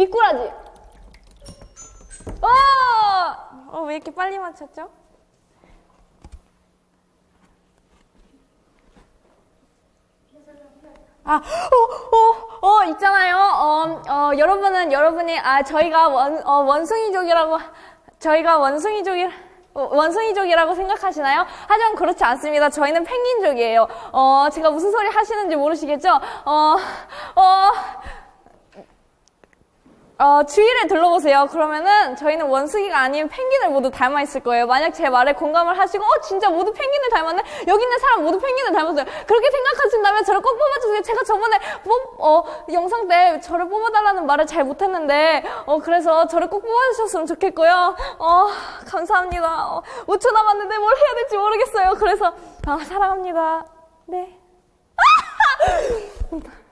미꾸라지. 어! 어, 왜 이렇게 빨리 맞췄죠? 아, 어, 어, 어, 있잖아요. 어, 어, 여러분은, 여러분이, 아, 저희가 원, 어, 원숭이족이라고, 저희가 원숭이족이, 어, 원숭이족이라고 생각하시나요? 하지만 그렇지 않습니다. 저희는 펭귄족이에요. 어, 제가 무슨 소리 하시는지 모르시겠죠? 어, 어, 어, 주위를 둘러보세요. 그러면은 저희는 원숭이가 아닌 펭귄을 모두 닮아 있을 거예요. 만약 제 말에 공감을 하시고, 어, 진짜 모두 펭귄을 닮았네? 여기 있는 사람 모두 펭귄을 닮았어요. 그렇게 생각하신다면 저를 꼭 뽑아주세요. 제가 저번에 뽑, 어, 영상 때 저를 뽑아달라는 말을 잘 못했는데, 어, 그래서 저를 꼭 뽑아주셨으면 좋겠고요. 어, 감사합니다. 어, 5초 남았는데 뭘 해야 될지 모르겠어요. 그래서, 아, 사랑합니다. 네.